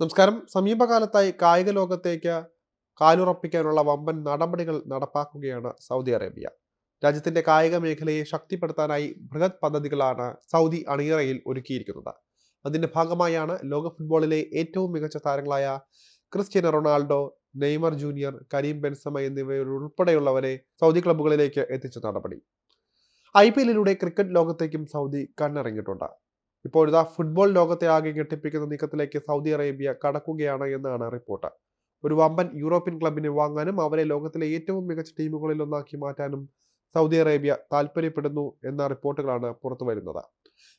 നമസ്കാരം സമീപകാലത്തായി കായിക ലോകത്തേക്ക് കാലുറപ്പിക്കാനുള്ള വമ്പൻ നടപടികൾ നടപ്പാക്കുകയാണ് സൗദി അറേബ്യ. രാജ്യത്തിന്റെ കായിക മേഖലയെ ശക്തിപ്പെടുത്താനായി ബൃഹത് പദ്ധതികളാണ് സൗദി അണിയറയിൽ ഒരുക്കിയിരിക്കുന്നത്. അതിന്റെ ഭാഗമായാണ് ലോക ഫുട്ബോളിലെ ഏറ്റവും മികച്ച താരങ്ങളായ Cristiano Ronaldo Neymar junior Karim Benzema എന്നിവരുൾപ്പെടെയുള്ളവരെ Saudi ക്ലബ്ബുകളിലേക്ക് എത്തിച്ച നടപടി. ഐ പി എല്ലിലൂടെ ക്രിക്കറ്റ് ലോകത്തേക്കും സൗദി കണ്ണിറങ്ങിയിട്ടുണ്ട്. ഇപ്പോഴിതാ ഫുട്ബോൾ ലോകത്തെ ആകെ ഞെട്ടിപ്പിക്കുന്ന നീക്കത്തിലേക്ക് സൗദി അറേബ്യ കടക്കുകയാണ് എന്നാണ് റിപ്പോർട്ട്. ഒരു വമ്പൻ യൂറോപ്യൻ ക്ലബിനെ വാങ്ങാനും അവരെ ലോകത്തിലെ ഏറ്റവും മികച്ച ടീമുകളിൽ ഒന്നാക്കി മാറ്റാനും സൗദി അറേബ്യ താല്പര്യപ്പെടുന്നു എന്ന റിപ്പോർട്ടുകളാണ് പുറത്തു വരുന്നത്.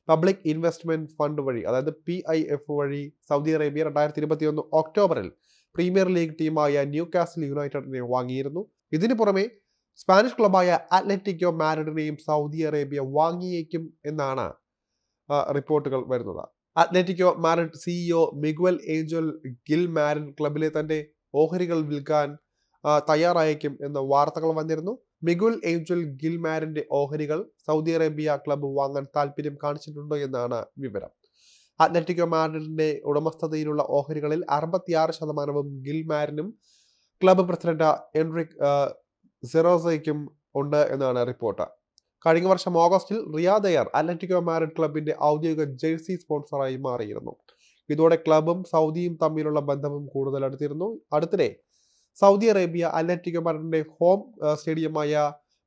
പബ്ലിക് ഇൻവെസ്റ്റ്മെന്റ് ഫണ്ട് വഴി അതായത് പി ഐ എഫ് വഴി സൗദി അറേബ്യ രണ്ടായിരത്തി ഇരുപത്തിയൊന്ന് ഒക്ടോബറിൽ പ്രീമിയർ ലീഗ് ടീമായ ന്യൂ കാസിൽ യുണൈറ്റഡിനെ വാങ്ങിയിരുന്നു. ഇതിനു പുറമെ സ്പാനിഷ് ക്ലബായ അത്ലറ്റിക്കോ മാരിഡിനെയും സൗദി അറേബ്യ വാങ്ങിയേക്കും എന്നാണ് റിപ്പോർട്ടുകൾ വരുന്നത്. അത്ലറ്റിക്കോ മാരൻ CEO Miguel Angel Gil Marin ക്ലബിലെ തന്റെ ഓഹരികൾ വിൽക്കാൻ തയ്യാറായേക്കും എന്ന വാർത്തകൾ വന്നിരുന്നു. മിഗുൽ ഏഞ്ചൽ ഗിൽ മാരിന്റെ ഓഹരികൾ സൗദി അറേബ്യ ക്ലബ്ബ് വാങ്ങാൻ താല്പര്യം കാണിച്ചിട്ടുണ്ടോ എന്നാണ് വിവരം. അത്ലറ്റിക്കോ മാരിഡിന്റെ ഉടമസ്ഥതയിലുള്ള ഓഹരികളിൽ അറുപത്തിയാറ് ശതമാനവും ഗിൽമാരിനും ക്ലബ്ബ് പ്രസിഡന്റ് എൻറിക് സെറോസയ്ക്കും ഉണ്ട് എന്നാണ് റിപ്പോർട്ട്. കഴിഞ്ഞ വർഷം ഓഗസ്റ്റിൽ റിയാദ് എയർ അത്ലറ്റിക്കോ മാരിഡ് ക്ലബിന്റെ ഔദ്യോഗിക ജേഴ്സി സ്പോൺസറായി മാറിയിരുന്നു. ഇതോടെ ക്ലബും സൗദിയും തമ്മിലുള്ള ബന്ധവും കൂടുതൽ അടുത്തിരുന്നു. അടുത്തിടെ സൗദി അറേബ്യ അത്ലറ്റിക്കോ മാരിഡിന്റെ ഹോം സ്റ്റേഡിയമായ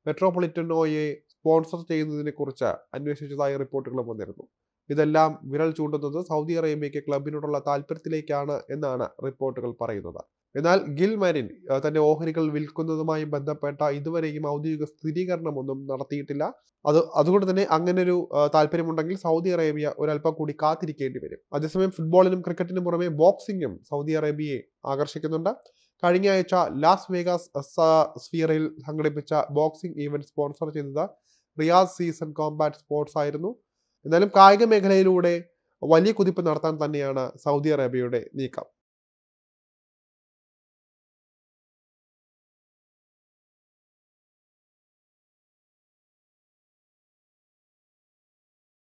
മെട്രോപൊളിറ്റനോയെ സ്പോൺസർ ചെയ്യുന്നതിനെ കുറിച്ച് അന്വേഷിച്ചതായി റിപ്പോർട്ടുകളും വന്നിരുന്നു. ഇതെല്ലാം വിരൽ ചൂണ്ടുന്നത് സൗദി അറേബ്യയ്ക്ക് ക്ലബിനോടുള്ള താല്പര്യത്തിലേക്കാണ് എന്നാണ് റിപ്പോർട്ടുകൾ പറയുന്നത്. എന്നാൽ ഗിൽ മാരിൻ തന്റെ ഓഹരികൾ വിൽക്കുന്നതുമായി ബന്ധപ്പെട്ട ഇതുവരെയും ഔദ്യോഗിക സ്ഥിരീകരണമൊന്നും നടത്തിയിട്ടില്ല. അത് അതുകൊണ്ട് തന്നെ അങ്ങനെ ഒരു താല്പര്യമുണ്ടെങ്കിൽ സൗദി അറേബ്യ ഒരല്പം കൂടി കാത്തിരിക്കേണ്ടി വരും. അതേസമയം ഫുട്ബോളിനും ക്രിക്കറ്റിനും പുറമെ ബോക്സിംഗും സൗദി അറേബ്യയെ ആകർഷിക്കുന്നുണ്ട്. കഴിഞ്ഞ ആഴ്ച ലാസ് വേഗാസ് സ്ഫിയറിൽ സംഘടിപ്പിച്ച ബോക്സിംഗ് ഈവന്റ് സ്പോൺസർ ചെയ്തത് റിയാസ് സീസൺ കോമ്പാറ്റ് സ്പോർട്സ് ആയിരുന്നു. എന്നാലും കായിക മേഖലയിലൂടെ വലിയ കുതിപ്പ് നടത്താൻ തന്നെയാണ് സൗദി അറേബ്യയുടെ നീക്കം.